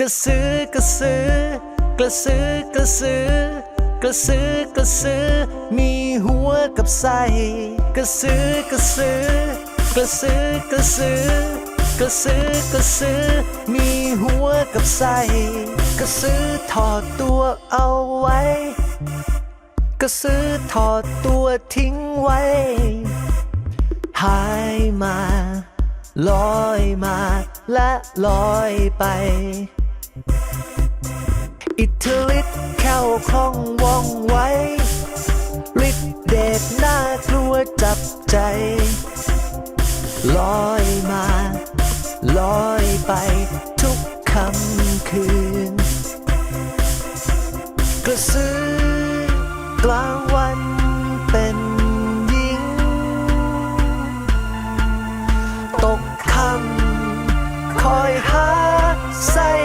กระสือกระสือกระสือกระสือกระสือกระสือมีหัวกับไส้กระสือกระสือกระสือกระสือกระสือกระสือมีหัวกับไส้กระสือถอดตัวเอาไว้ กระสือถอดตัวทิ้งไว้ หายมาลอยมาและลอยไป อิทธิฤทธิ์แค่วคล่องว่องไวฤทธิ์เดชน่ากลัวจับใจ ลอยมา ลอยไปทุกคำคืน กระสือกลางวันเป็นหญิง ตกค่ำคอยหาไส้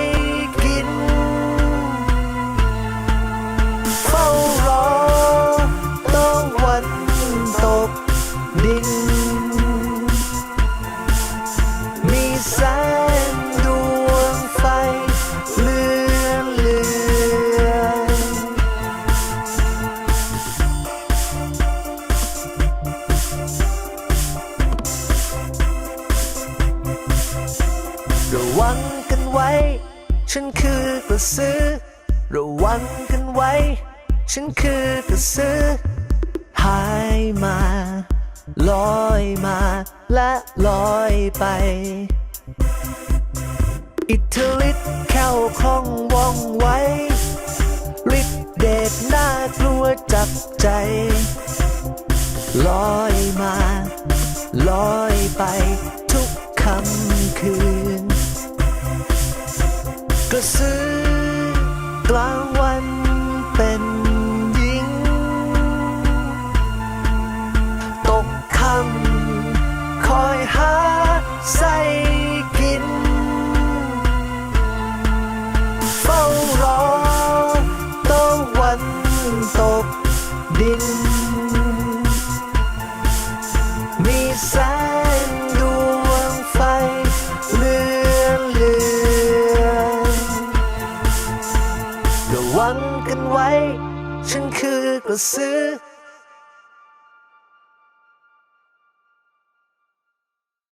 ระวังกันไว้ ฉันคือกระสือ ระวังกันไว้ ฉันคือกระสือหายมา ลอยมาและลอยไป อิทธิฤทธิ์แค่วคล่องว่องไวฤทธิเดชน่ากลัวจับใจ ลอยมา ลอยไปทุกคำคืน กระสือกลางวันเป็นหญิง ตกค่ำคอยหาไส้กิน เฝ้ารอต้องวันตกดิน ระวังกันไว้ ฉันคือกระสือ